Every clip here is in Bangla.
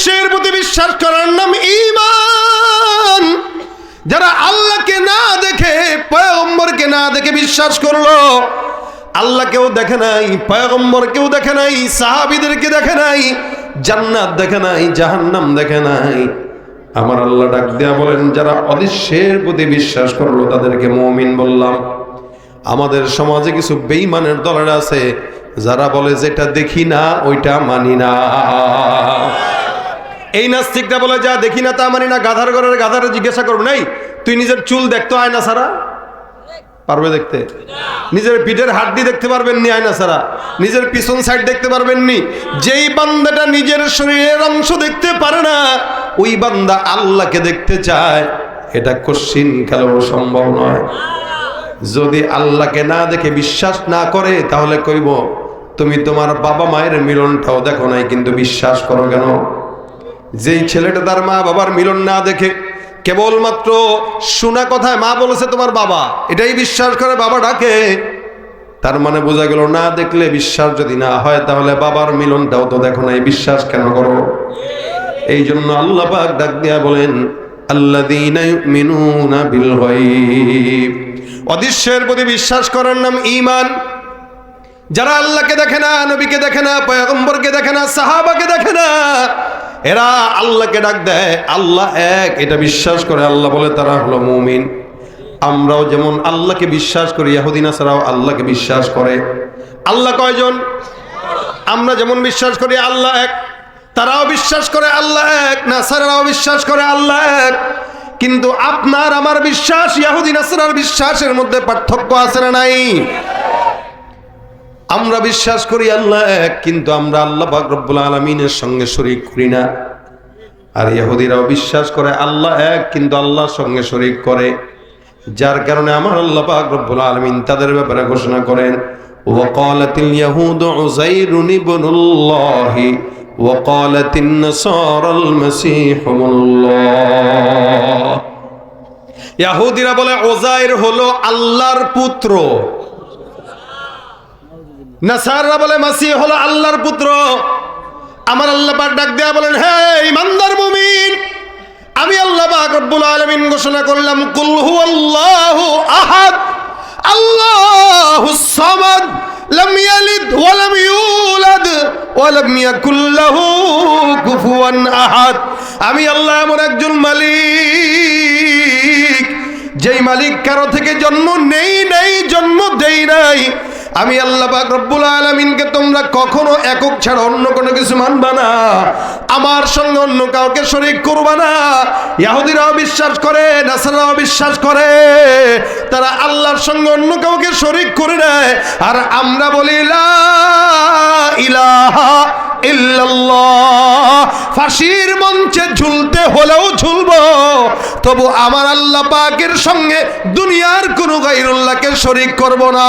অদৃশ্যের প্রতি বিশ্বাস করার নাম ইমান যারা আল্লাহকে না দেখে, পয়গম্বরকে না দেখে বিশ্বাস করল, আল্লাহকেও দেখে নাই, পয়গম্বরকেও দেখে নাই, সাহাবিদেরকে দেখে নাই, জান্নাত দেখে নাই, জাহান্নাম দেখে নাই। আমার আল্লাহ ডাক দেয়া বলেন, যারা অদৃশ্যের প্রতি বিশ্বাস করল, তাদেরকে মমিন বললাম। আমাদের সমাজে কিছু বেইমানের দলের আছে, যারা বলে, যেটা দেখি না, ওইটা মানি না। এই নাস্তিকটা বলে যা দেখি না তা মানি না, গাধার ঘরের গাধারে জিজ্ঞাসা করব, নাই, তুই নিজের চুল দেখতো আয়না সারা? পারবে দেখতে? নিজের পিঠের হাড্ডি দেখতে পারবেন নি আয়না সারা? নিজের পিছন সাইড দেখতে পারবেন নি যেই বান্দাটা নিজের শরীরের অংশ দেখতে পারে না, ওই বান্দা আল্লাহকে দেখতে চায়। এটা কশ্চিন কালেও সম্ভব নয়। যদি আল্লাহকে না দেখে বিশ্বাস না করে, তাহলে কইব, তুমি তোমার বাবা মায়ের মিলনটাও দেখো নাই, কিন্তু বিশ্বাস করো কেন? যেই ছেলেটা তার মা বাবার মিলন না দেখে কেবলমাত্র শোনা কথায় মা বলেছে তোমার বাবা, এটাই বিশ্বাস করে বাবা ডাকে। তার মানে বোঝা গেল, না দেখলে বিশ্বাস যদি না হয়, তাহলে বাবার মিলনটাও তো দেখো নাই, বিশ্বাস কেন করো? এই জন্য আল্লাহ পাক ডাক দিয়া বলেন অদৃশ্যের প্রতি বিশ্বাস করার নাম ঈমান। যারা আল্লাহকে দেখে না, নবীকে দেখে না, পয়গম্বরকে দেখে না, সাহাবাকে দেখে না এরা আল্লাহকে ডাক দেয়, আল্লাহ এক, এটা বিশ্বাস করে আল্লাহ বলে তারা হলো মুমিন। আমরাও যেমন আল্লাহকে বিশ্বাস করি ইয়াহুদিনা ছাড়াও আল্লাহকে বিশ্বাস করে। আল্লাহ কয়জন? আমরা যেমন বিশ্বাস করি আল্লাহ এক, তারাও বিশ্বাস করে আল্লাহ এক নাসারাও বিশ্বাস করে আল্লাহ এক। কিন্তু আপনার, আমার বিশ্বাস, ইয়াহুদি নাসারার বিশ্বাসের মধ্যে পার্থক্য আছে না নাই? আমরা বিশ্বাস করি আল্লাহ এক কিন্তু আমরা আল্লাহ পাক রব্বুল আলমিনের সঙ্গে শরিক করি না আর ইহুদিরাও বিশ্বাস করে আল্লাহ এক কিন্তু আল্লাহর সঙ্গে শরিক করে যার কারণে আমার আল্লাহ পাক রব্বুল আলমিন তাদের ব্যাপারে ঘোষণা করেন وقالت اليهود عزير ابن الله وقالت النصارى المسيح ابن الله ইয়াহুদিরা বলে ওজাইর হলো আল্লাহর পুত্র নাসাররা বলে মাসি হলো আল্লাহর পুত্র। আমার আল্লাহ পাক ডাক দেয়া বলেন, হে ইমানদার মুমিন, আমি আল্লাহ পাক রব্বুল আলামিন ঘোষণা করলাম, কুল হুয়াল্লাহু আহাদ আল্লাহুস সামাদ, লাম ইয়ালিদ ওয়া লাম ইউলাদ ওয়া লাম ইয়াকুল লাহু কুফুয়ান আহাদ। আমি আল্লাহ এমন একজন মালিক, যেই মালিক কারও থেকে জন্ম নেই নেই, জন্ম দেই নাই। আমি আল্লাহ পাক রব্বুল আলমিনকে তোমরা কখনো একক ছাড়া অন্য কোনো কিছু মানবা না। আমার সঙ্গে অন্য কাউকে শরিক করবা না। ইয়াহুদিরাও বিশ্বাস করে, নাসারাও বিশ্বাস করে। তারা আল্লাহর সঙ্গে অন্য কাউকে শরিক করে নেয়। আর আমরা বলি ইলাহা ফাঁসির মঞ্চে ঝুলতে হলেও ঝুলবো। তবু আমার আল্লাহ পাকের সঙ্গে দুনিয়ার কোনো গাইরুল্লাহকে শরিক করব না।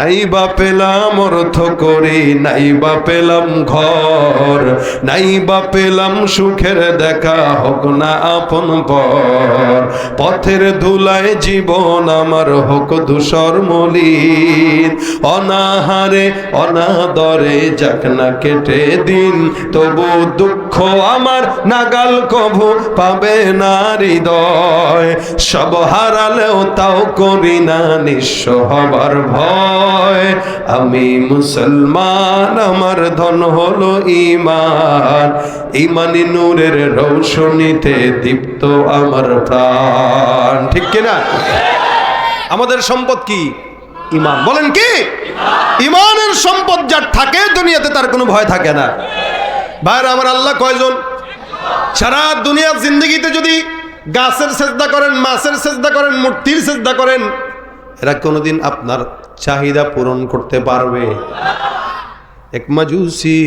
নাই বা পেলাম অর্থ করি, নাই বা পেলাম ঘর, নাই বা পেলাম সুখের দেখা হোক না আপন পর। পথের ধুলায় জীবন আমার হোক ধূসর মলিন। অনাহারে, অনাদরে যাক না কেটে দিন, তবু দুঃখ আমার নাগাল কভু পাবে না হৃদয়। সব হারালেও তাও করি না, নিঃস্ব হবার ভয়। আমি মুসলমান, আমার ধন হলো ইমান ইমানি নূরের রৌশনীতে দীপ্ত আমার প্রাণ। ঠিক কিনা? আমাদের সম্পদ কি? ইমান বলেন কি? ইমানের সম্পদ যার থাকে, দুনিয়াতে তার কোনো ভয় থাকে না। ভাইরা, আমার আল্লাহ কয়জন? সারা দুনিয়ার জিন্দগিতে যদি গাছের সেজদা করেন, মাছের সেজদা করেন, মূর্তির সেজদা করেন এরা কোনোদিন আপনার চাহিদা পূরণ করতে পারবে। এক মাজুসি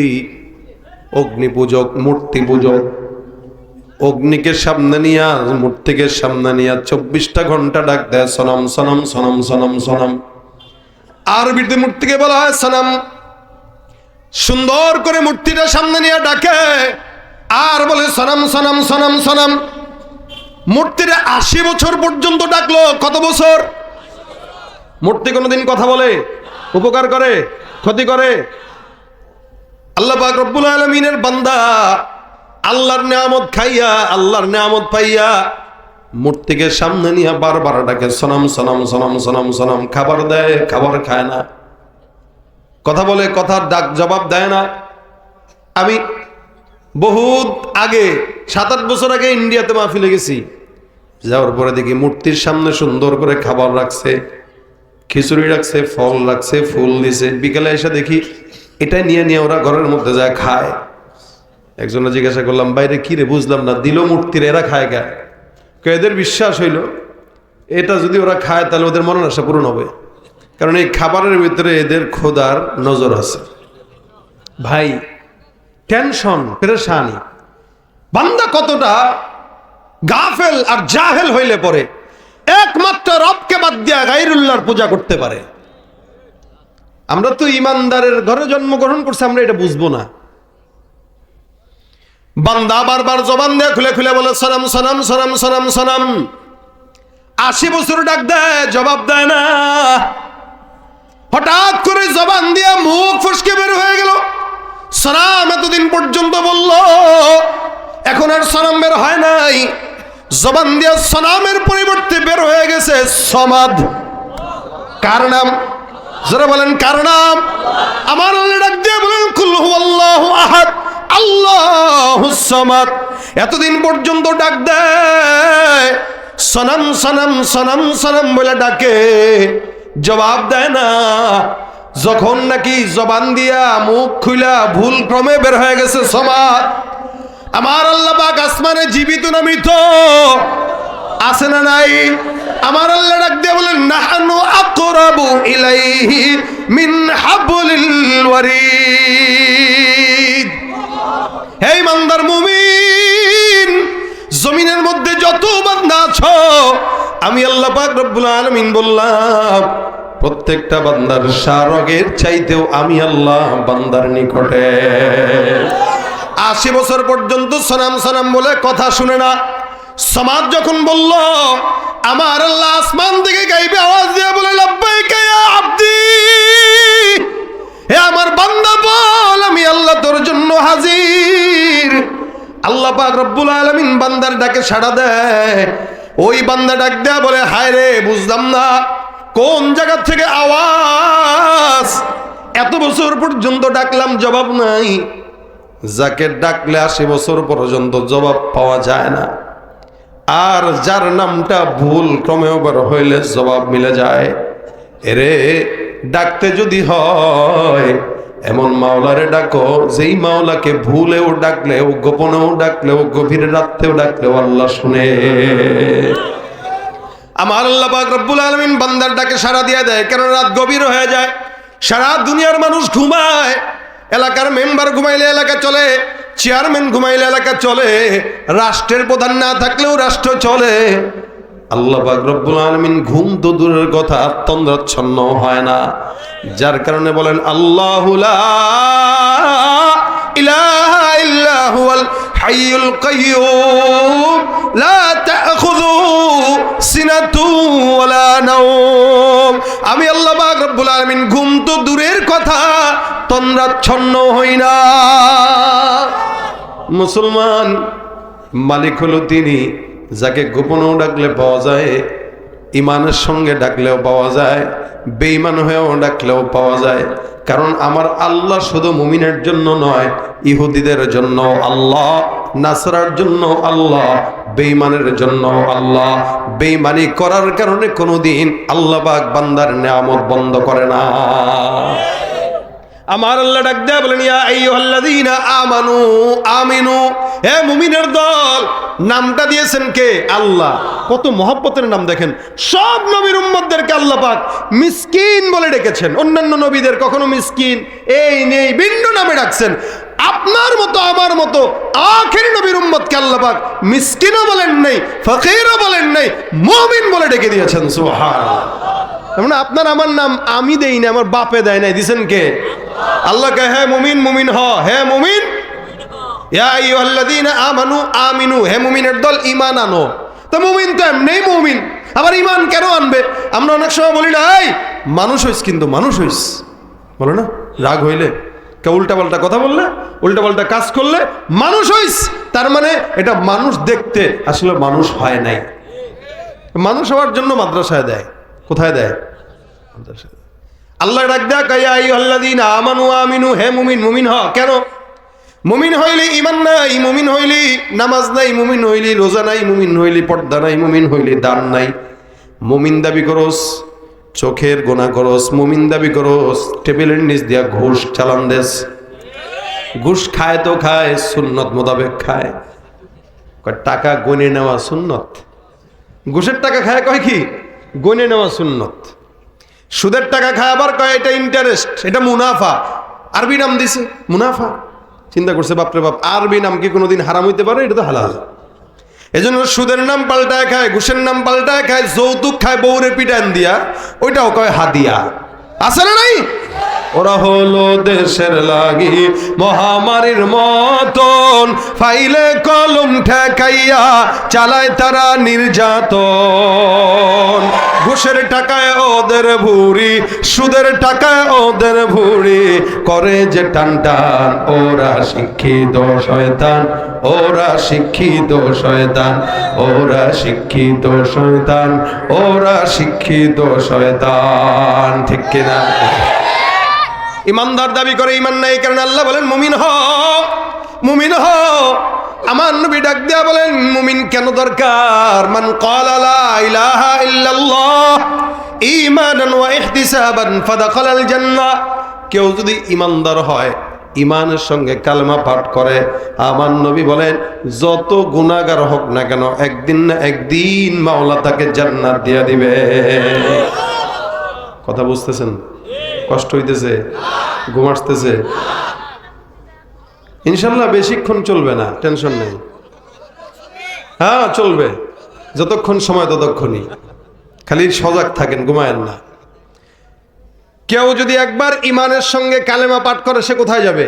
অগ্নি পূজক মূর্তি পূজক অগ্নিকে সামনে নিয়া, মূর্তিকে সামনে নিয়া চব্বিশটা ঘণ্টা ডাক দেয়, সনম সনম সনম সনম সনম। আরবিতে মূর্তিকে বলা হয় সনম। সুন্দর করে মূর্তিটা সামনে নিয়ে ডাকে, আর বলে সনম সনম সনম সনম। মূর্তিটা আশি বছর পর্যন্ত ডাকলো, কত বছর? মূর্তি কোনোদিন কথা বলে, উপকার করে, ক্ষতি করে। আল্লাহ পাক রব্বুল আলমিনের বান্দা আল্লাহর নিয়ামত খাইয়া, আল্লাহর নিয়ামত পাইয়া মূর্তিকে সামনে নিয়ে বারবার ডাকে, সনাম সনাম সনাম সনাম সনাম, খাবার দেয়, খাবার খায় না। কথা বলে কথার ডাক জবাব দেয় না। আমি বহুত আগে সাত আট বছর আগে ইন্ডিয়াতে মাহফিলে গেছি। যাওয়ার পরে দেখি মূর্তির সামনে সুন্দর করে খাবার রাখছে। খিচুড়ি রাখছে, ফল রাখছে, ফুল দিছে। বিকেলে এসে দেখি এটা নিয়ে নিয়ে ওরা ঘরের মধ্যে যায়, খায়। একজনে জিজ্ঞাসা করলাম, বাইরে কি রে, বুঝলাম না, দিল মূর্তির, এরা খায় গা এদের বিশ্বাস হইল, এটা যদি ওরা খায়, তাহলে ওদের মনের আশা পূরণ হবে। কারণ এই খাবারের ভিতরে এদের খোদার নজর আছে। ভাই, টেনশন, পেরেশানি। বান্দা কতটা গাফেল আর জাহেল হইলে পরে। একমাত্র বাদ দিয়া গাইরুল্লাহর পূজা করতে পারে। আমরা তো ইমানদারের ঘরে জন্মগ্রহণ করছি, আমরা এটা বুঝব না। বান্দা বারবার জবান দিয়ে খুলে খুলে বলে, সনাম সনাম সনাম সনাম সনাম। আশি বছর ডাক দেয়, জবাব দেয় না। হঠাৎ করে জবান দিয়ে মুখ ফসকে বের হয়ে গেল। সনাম এতদিন পর্যন্ত বলল এখন আর সনাম বের হয় নাই জবান দিয়ে সনামের পরিবর্তে বের হয়ে গেছে সমাদ। কার নাম? যারা বলেন, কার নাম? আমার আল্লাহ ডাক দিয়ে বলেন হুয়াল্লাহু আহাদ, আল্লাহু সামাদ। এতদিন পর্যন্ত ডাক দেয়, সনম, সনাম সনম, সনাম বলে ডাকে। জবাব দেয় না। যখন নাকি জবান দিয়া মুখ খুলা ভুল ক্রমে বের হয়ে গেছে সমাদ। আমার আল্লাহ পাক আসমানে জীবিত না মৃত? আছে না নাই? আমার আল্লাহ ডাক দিয়ে বলেন, নাহানু আকরাবু ইলাইহি মিন হাবলিল ওয়ারিদ। হে ইমানদার মুমিন, জমিনের মধ্যে যত বান্দা আছো, আমি আল্লাহ পাক রব্বুল আলামিন বললাম, প্রত্যেকটা বান্দার সারগের চাইতেও আমি আল্লাহ বান্দার নিকটে। আশি বছর পর্যন্ত সনাম সনাম বলে কথা শুনে না। সমাজ যখন বলল, আমার আল্লাহ আসমান থেকে গাইবে আওয়াজ দিয়ে বলে, লাব্বাইকা ইয়া আব্দি হে আমার বান্দা বল, আমি আল্লাহ তোর জন্য হাজির। আল্লাহ পাক রব্বুল আলামিন বান্দার ডাকে সাড়া দেয়। ওই বান্দা ডাক দেয়া বলে, হায় রে, বুঝলাম না, কোন জায়গা থেকে আওয়াজ? এত বছর পর্যন্ত ডাকলাম, জবাব নাই। যাকে ডাকলে আশি বছর পর্যন্ত জবাব পাওয়া যায় না। আর যার নামটা ভুল ক্রমে বার হইলে জবাব মিলে যায়। এরে, ডাকতে যদি হয়, এমন মাওলারে ডাকো, যেই মাওলাকে ভুলেও ডাকলেও, গোপনেও ডাকলেও, গভীর রাত্রেও ডাকলেও আল্লাহ শুনে। আমার আল্লাহ রব্বুল আলমিন বান্দার ডাকে সারা দিয়ে দেয় কেন রাত গভীর হয়ে যায়, সারা দুনিয়ার মানুষ ঘুমায়। এলাকার মেম্বার ঘুমাইলে এলাকা চলে, চেয়ারম্যান ঘুমাইলে এলাকা চলে, রাষ্ট্রের প্রধান না থাকলেও রাষ্ট্র চলে। আল্লাহ রব্বুল আলমিন ঘুম তো দূরের কথা, তন্দ্রাচ্ছন্ন হয় না। যার কারণে বলেন, আল্লাহ ইলাহা আমি আল্লাহ পাক রব্বুল আলামিন ঘুম তো দূরের কথা, তন্দ্রাচ্ছন্ন হই না। মুসলমান মালিক হলো তিনি, যাকে গোপনেও ডাকলে পাওয়া যায় ইমানের সঙ্গে ডাকলেও পাওয়া যায়, বেঈমান হয়েও ডাকলেও পাওয়া যায়। কারণ আমার আল্লাহ শুধু মুমিনের জন্য নয়, ইহুদিদের জন্য আল্লাহ, নাসরার জন্য আল্লাহ, বেঈমানের জন্য আল্লাহ। বেইমানি করার কারণে কোনোদিন আল্লাহ পাক বান্দার নিয়ামত বন্ধ করে না। আমার আল্লাহ ডাক দেয়া বলেন, ইয়া আমানু, আমিনু, হে মুমিনের দল, নামটা দিয়েছেন কে? আল্লাহ। কত মহব্বতের নাম দেখেন। সব নবীর উম্মতদেরকে আল্লাহ পাক মিসকিন বলে ডেকেছেন। অন্যান্য নবীদের কখনো মিসকিন, এই নেই, ভিন্ন নামে ডাকছেন। আপনার মতো, আমার মতো আখেরি নবীর উম্মতকে আল্লাহ পাক মিসকিনও বলেন নাই, ফকিরও বলেন নাই, মুমিন বলে ডেকে দিয়েছেন, সুবহানাল্লাহ। মানে আপনার, আমার নাম আমি দেই না আমার বাপে দেয় নাই দিছেন কে? আল্লাহ কে হ্যাঁ মুমিন মুমিন হ, হে মুমিন। রাগ হইলে। উল্টাপাল্টা কথা বললে, উল্টাপাল্টা কাজ করলে মানুষ হইস। তার মানে এটা মানুষ দেখতে আসলে মানুষ হয় নাই। মানুষ হওয়ার জন্য মাদ্রাসায় দেয়। কোথায় দেয়? মাদ্রাসায়। আল্লাহ ডাক আল্লাদিন আমানু আমিনু, হে মুমিন মুমিন হ। কেন? মুমিন হইলি ইমান নাই, মুমিন হইলি নামাজ নাই, মুমিন হইলি রোজা নাই, মুমিন হইলি পর্দা নাই, মুমিন হইলি দান নাই। মুমিন দাবি করস, চোখের গোনা করস, মুমিন দাবি করস, টেবিলের নিচ দিয়া ঘুষ চালান দেস। ঘুষ খায় তো খায়, সুন্নত মোতাবেক খায়। টাকা গনে নেওয়া সুন্নত? ঘুষের টাকা খায় কয় কি? গনে নেওয়া সুন্নত। সুদের টাকা খায় আবার কয়, এটা ইন্টারেস্ট এটা মুনাফা। আরবি নাম দিছে, মুনাফা। চিন্তা করছে, বাপরে বাপ, আরবি নাম কি কোনোদিন হারাম হইতে পারে? এটা তো হালাল। জন্য সুদের নাম পাল্টায় খায়, ঘুষের নাম পাল্টায় খায়, যৌতুক খায়, বউরে পিটান দিয়া, ওইটাও কয় হাদিয়া। আছে না নাই? ওরা হলো দেশের লাগি মহামারীর মতন। ফাইলে কলম ঠেকাইয়া চালায় তারা নির্যাতন। ঘুষের টাকায় ওদের ভুড়ি, সুদের টাকায় ওদের ভুড়ি। করে যে টান টান, ওরা শিক্ষিত শয়তান, ওরা শিক্ষিত শয়তান, ওরা শিক্ষিত শয়তান, ওরা শিক্ষিত শয়তান। ঠিক কিনা? ইমানদার দাবি করে ইমান নাই, কারণ আল্লাহ বলেন, মুমিন হ মুমিন হ আমার নবী ডাক দেয়া বলেন, মুমিন কেন দরকার? মান ক্বালা লা ইলাহা ইল্লাল্লাহ, ঈমানান ওয়া ইহতিসাবান ফাদাখালাল জান্নাহ। কেউ যদি ইমানদার হয় ইমানের সঙ্গে কালমা পাঠ করে, আমার নবী বলেন, যত গুনাহগার হোক না কেন, একদিন না একদিন মাওলা তাকে জান্নাত দিয়া দিবে। কথা বুঝতেছেন? কষ্ট হইতেছে, ঘুম আসতেছে। ইনশাল্লাহ বেশিক্ষণ চলবে না, টেনশন নেই। হ্যাঁ চলবে, যতক্ষণ সময় ততক্ষণই। খালি সজাগ থাকেন, ঘুমায়েন না। কেউ যদি একবার ইমানের সঙ্গে কালেমা পাঠ করে, সে কোথায় যাবে?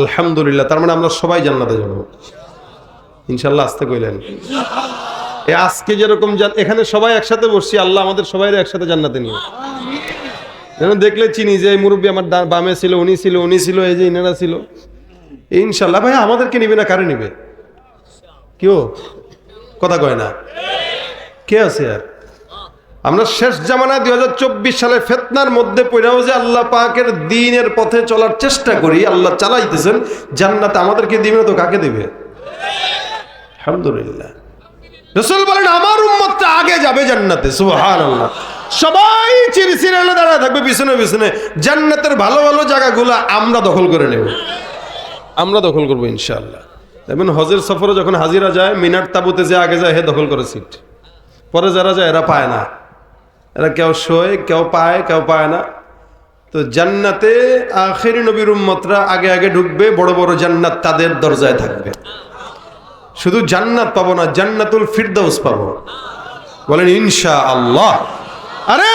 আলহামদুলিল্লাহ, তার মানে আমরা সবাই জান্নাতে যাব। ইনশাল্লাহ আসতে কইলেন। আজকে যেরকম এখানে সবাই একসাথে বসছি, আল্লাহ আমাদের সবাই একসাথে জান্নাতে নিয়ে। যেন দেখলে চিনি যে এই মুরব্বী আমার বামে ছিল, উনি ছিল উনি ছিল, এই যে ইনারা ছিল। ইনশাল্লাহ, ভাই, আমাদেরকে নিবে না, কারে নিবে? কেউ কথা কয় না। কে আছে আর? আমরা শেষ জামানা দুই সালে ফেতনার মধ্যে পড়েও যে আল্লাহ পাকের দিনের পথে চলার চেষ্টা করি, আল্লাহ চালাইতেছেন, জান্নাতে আমাদেরকে দিবে না তো কাকে দিবে? আলহামদুলিল্লাহ। রসুল বলেন, আমার উম্মতটা আগে যাবে জান্নাতে সুবহান আল্লাহ সবাই চির সিরিয়ালে দাঁড়ায় থাকবে, পিছনে পিছনে। জান্নাতের ভালো ভালো জায়গাগুলো আমরা দখল করে নেব। আমরা দখল করব, ইনশাআল্লাহ। দেখবেন হজের সফরে যখন হাজিরা যায়, মিনার তাবুতে যে আগে যায়, হে দখল করে সিট। পরে যারা যায়, এরা পায় না। এরা কেউ শোয়, কেউ পায় কেউ পায় না। তো জান্নাতে আখেরি নবীর উম্মতরা আগে আগে ঢুকবে, বড় বড় জান্নাত তাদের দরজায় থাকবে। শুধু জান্নাত পাবো না, জান্নাতুল ফিরদাউস পাবো। বলেন ইনশা আল্লাহ আরে